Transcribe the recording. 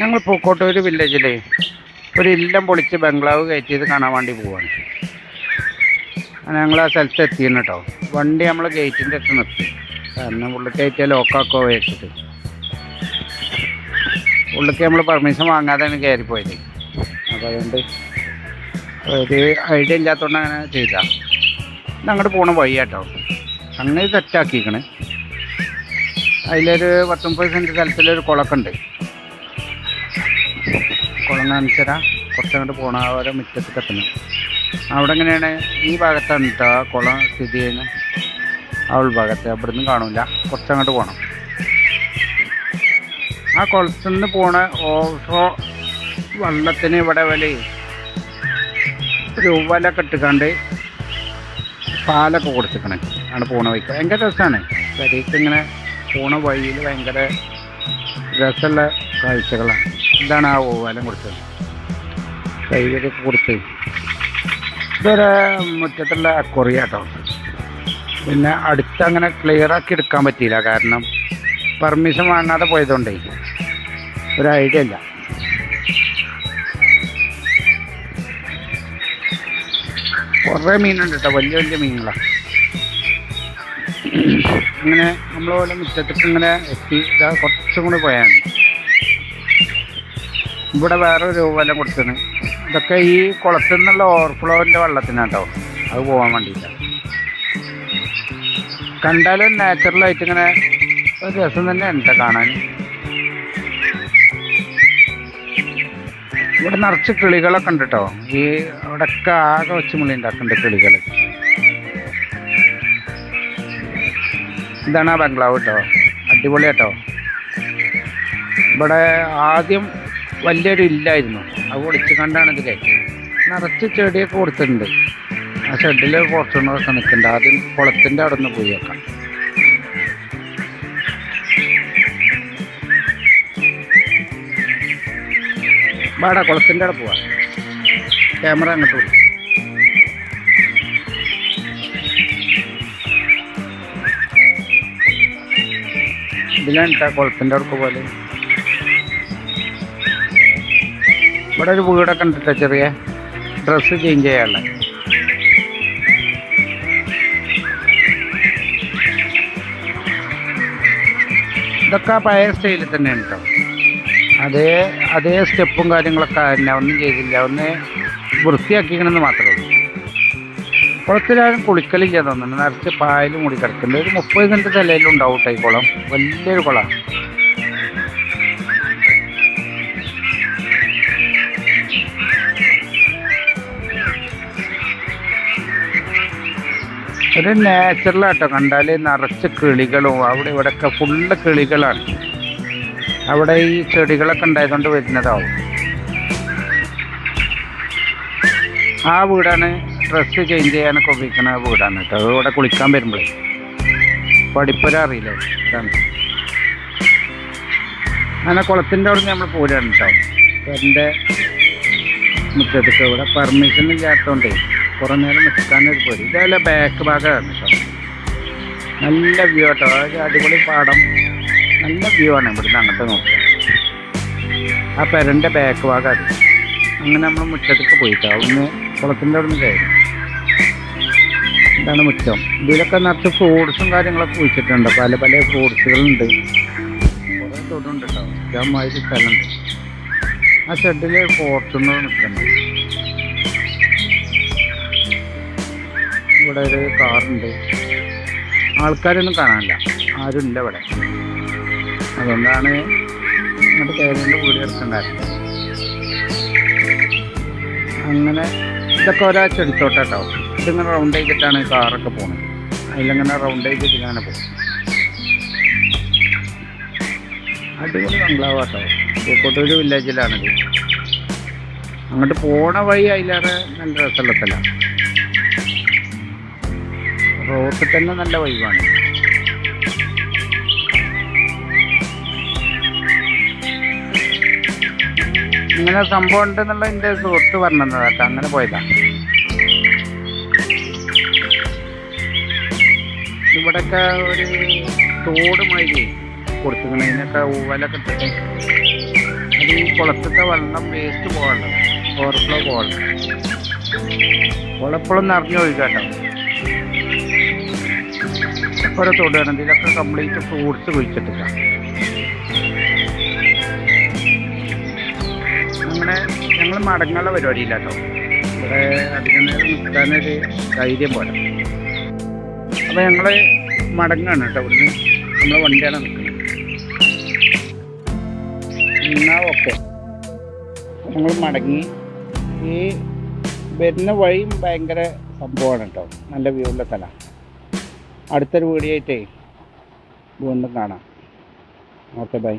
ഞങ്ങൾ പൂക്കോട്ടൂർ വില്ലേജിലെ ഒരു ഇല്ലം പൊളിച്ച് ബംഗ്ലാവ് കയറ്റിയത് കാണാൻ വേണ്ടി പോവാണ്. ഞങ്ങൾ ആ സ്ഥലത്ത് എത്തിയിരുന്നു കേട്ടോ വണ്ടി നമ്മൾ ഗേറ്റിന്റെ അടുത്ത് നിർത്തി. കാരണം ഉള്ളിൽ കയറ്റിയാൽ ലോക്കാക്കോ വെച്ചിട്ട് ഉള്ളിലേക്ക് നമ്മൾ പെർമിഷൻ വാങ്ങാതെയാണ് കയറിപ്പോയത്. അപ്പോൾ അതുകൊണ്ട് ഒരു ഐഡിയ ഇല്ലാത്തതുകൊണ്ട് അങ്ങനെ ചെയ്താ. അങ്ങോട്ട് പോണ വഴിയാട്ടോ. അങ്ങനെ സെറ്റാക്കിക്കണ് അതിലൊരു പത്തൊമ്പത് സെന്റ് സ്ഥലത്തിലൊരു കുളമൊക്കെ ഉണ്ട് കുളം കാണിച്ചരാ കുറച്ചങ്ങോട്ട് പോകണം ആ ഓരോ അവിടെ എങ്ങനെയാണ്? ഈ ഭാഗത്താണ് കേട്ടോ കുളം സ്ഥിതി ചെയ്യുന്നത് ആ ഉൾഭാഗത്ത് അവിടെ നിന്ന് കാണില്ല കുറച്ചങ്ങോട്ട് പോകണം ആ കുളത്തിൽ നിന്ന് പോണ ഓട്ടോ വള്ളത്തിന് ഇവിടെ വില ഒരു വലൊക്കെ ഇട്ടുകാണ്ട് പാലൊക്കെ കൊടുത്തിക്കണേ. ആണ് പോണ വഴിക്ക്. ഭയങ്കര രസമാണ് ശരീരത്തിങ്ങനെ പോണ വഴിയിൽ ഭയങ്കര രസമുള്ള കാഴ്ചകളാണ്. ഇതാണ് ആ ഓവാലം കൊടുത്തത്? കൈവരൊക്കെ കൊടുത്ത്. ഇതൊരു മുറ്റത്തുള്ള കൊറിയാട്ടോ പിന്നെ അടുത്ത് അങ്ങനെ ക്ലിയർ ആക്കി എടുക്കാൻ പറ്റിയില്ല. കാരണം പെർമിഷൻ വാങ്ങാതെ പോയതുകൊണ്ടേ ഒരു ഐഡിയ ഇല്ല. കുറേ മീനുണ്ട് കേട്ടോ. വലിയ വലിയ മീനുകളാണ് അങ്ങനെ നമ്മൾ പോലെ മുറ്റത്തേക്ക് ഇങ്ങനെ എത്തി കുറച്ചും കൂടി പോയാൽ മതി. ഇവിടെ വേറെ ഒരു വലം കൊടുത്തിന് ഇതൊക്കെ ഈ കുളത്തിൽ നിന്നുള്ള ഓവർഫ്ലോവിന്റെ വെള്ളത്തിനാട്ടോ. അത് പോകാൻ വേണ്ടിയിട്ട്. കണ്ടാലും നാച്ചുറലായിട്ട് ഇങ്ങനെ ഒരു രസം തന്നെ ഉണ്ട് കാണാൻ. ഇവിടെ നിറച്ച് കിളികളൊക്കെ ഉണ്ട് കേട്ടോ ഈ അവിടെയൊക്കെ ആകെ വെച്ച് മുള്ളി ഉണ്ടാക്കുന്നുണ്ട് കിളികൾ ഇതാണ് ആ ബംഗ്ലാവ് കേട്ടോ അടിപൊളി കേട്ടോ ഇവിടെ ആദ്യം വലിയൊരു ഇല്ലായിരുന്നു. അത് പൊളിച്ച് കണ്ടാണ് ഇത് കയറ്റത് നിറച്ച് ചെടിയൊക്കെ കൊടുത്തിട്ടുണ്ട്. ആ ഷെഡിൽ ഫോർച്യൂണറൊക്കെ നിൽക്കുന്നുണ്ട്. ആദ്യം കുളത്തിന്റെ അവിടെ നിന്ന് പോയി വെക്കാം. വാടാ കുളത്തിന്റെ അവിടെ പോവാ. ക്യാമറ അങ്ങോട്ട് വിടും ഇതിലാണ് കേട്ടോ കുളത്തിന്റെ അവിടെ പോലെ ഇവിടെ ഒരു വീടൊക്കെ ഉണ്ട് ചെറിയ ഡ്രസ്സ് ചേഞ്ച് ചെയ്യാനുള്ള? ഇതൊക്കെ പഴയ സ്റ്റൈലിൽ തന്നെയാണ് കേട്ടോ അതേ അതേ സ്റ്റെപ്പും കാര്യങ്ങളൊക്കെ തന്നെ ഒന്നും ചെയ്തില്ല. ഒന്ന് വൃത്തിയാക്കിക്കണമെന്ന് മാത്രമേ ഉള്ളൂ. കുളത്തിലാരും കുളിക്കലില്ല തോന്നുന്നു. നിറച്ച് പായലും മൂടി കിടക്കുന്നുണ്ട്. ഒരു മുപ്പത് സെന്റ് തലയിലും ഉണ്ടാവും കേട്ടോ ഈ വലിയൊരു കുളമാണ്. ഒരു നാച്ചുറലാട്ടോ കണ്ടാൽ നിറച്ച് കിളികളും അവിടെ ഇവിടെയൊക്കെ ഫുള്ള് കിളികളാണ്. അവിടെ ഈ ചെടികളൊക്കെ ഉണ്ടായതുകൊണ്ട് വരുന്നതാവും. ആ വീടാണ് ഡ്രസ്സ് ചേഞ്ച് ചെയ്യാനൊക്കെ ഉപയോഗിക്കുന്ന ആ വീടാണ് കേട്ടോ. ഇവിടെ കുളിക്കാൻ വരുമ്പോഴേ പഠിപ്പുര അറിയില്ലേ? അതാണ് അങ്ങനെ കുളത്തിന്റെ അവിടെ നമ്മൾ പോരാണ് കേട്ടോ. എന്റെ മുറ്റത്തേക്ക് ഇവിടെ പെർമിഷൻ ഇല്ലാത്തതുകൊണ്ടേ കുറേ നേരം നിൽക്കാനൊരു പോയി. ഇതല്ല ബാക്ക് ഭാഗമാണ് കേട്ടോ നല്ല വ്യൂ കേട്ടോ അടിപൊളി പാടം. നല്ല വ്യൂ ആണ് ഇവിടുന്ന് അങ്ങോട്ട് നോക്കുക ആ പെരന്റെ ബാക്ക് ഭാഗമാണ് അങ്ങനെ നമ്മൾ മുറ്റത്തേക്ക് പോയിട്ടോ. അവിടുന്ന് കുളത്തിന്റെ അവിടെ നിന്ന് കയറി. ഇതാണ് മുറ്റം. ഇതിലൊക്കെ നിറച്ച് ഫ്രൂട്ട്സും കാര്യങ്ങളൊക്കെ കുഴിച്ചിട്ടുണ്ട്. പല പല ഫ്രൂട്ട്സുകളുണ്ട് കുറേ തൊടുണ്ട് കേട്ടോ ഇഷ്ടമാതിരി സ്ഥലമുണ്ട്. ആ ഷെഡിൽ ഫോർച്ചുണർ നിൽക്കുന്നുണ്ട്. ഇവിടെ ഒരു കാറുണ്ട്. ആൾക്കാരൊന്നും കാണാനില്ല. ആരും ഇല്ല ഇവിടെ. അതുകൊണ്ടാണ് ഇങ്ങോട്ട് കയറിന്റെ കൂടി എടുക്കണ്ടായിരുന്നത് അങ്ങനെ ഇതൊക്കെ ഓരോ ചെടിത്തോട്ടോ ഇതിങ്ങനെ റൗണ്ട് ചെയ്തിട്ടാണ് കാറൊക്കെ പോകുന്നത് അതിലിങ്ങനെ റൗണ്ട് ചെയ്തിട്ട് ഇങ്ങനെ പോകും അടിപൊളി ബംഗ്ലാവ് കേട്ടോ പൂക്കോട്ടൂർ വില്ലേജിലാണിത് അങ്ങോട്ട് പോണ വഴി അതിലേറെ നല്ല രസമുള്ള സ്ഥലമാണ്. റോഡിൽ തന്നെ നല്ല വൈവാണ്. ഇങ്ങനെ സംഭവം ഉണ്ടെന്നുള്ള എന്റെ സുഹൃത്ത് പറഞ്ഞത് കേട്ടോ. അങ്ങനെ പോയതാ. ഇവിടെയൊക്കെ ഒരു തോട് മാതിരി കൊടുത്തിരിക്കണ. ഇതിനൊക്കെ ഊവലൊക്കെ അത് ഈ കുളത്തിലത്തെ വെള്ളം വേസ്റ്റ് പോകണ്ട ഓവർഫ്ലോ പോകണ്ട കുളപ്പുളം നിറഞ്ഞു ഓരോ തൊടുകയാണ് ഇതിലൊക്കെ കംപ്ലീറ്റ് ഫ്രൂട്ട്സ് കുഴിച്ചിട്ടില്ല. അങ്ങനെ ഞങ്ങൾ മടങ്ങാനുള്ള പരിപാടിയില്ല കേട്ടോ ഇവിടെ അധികം നേരം നിൽക്കാനൊരു ധൈര്യം പോലെ. അപ്പോൾ ഞങ്ങൾ മടങ്ങാണ് കേട്ടോ. ഇവിടുന്ന് നമ്മളെ വണ്ടിയാണ് നിൽക്കുന്നത്. എന്നാൽ ഓക്കെ. ഞങ്ങൾ മടങ്ങി. ഈ വരുന്ന വഴിയും ഭയങ്കര സംഭവമാണ് കേട്ടോ. നല്ല വ്യൂ ഉള്ള സ്ഥലം. അടുത്തൊരു വീഡിയോ ആയിട്ടേ വീണ്ടും കാണാം. Okay bye.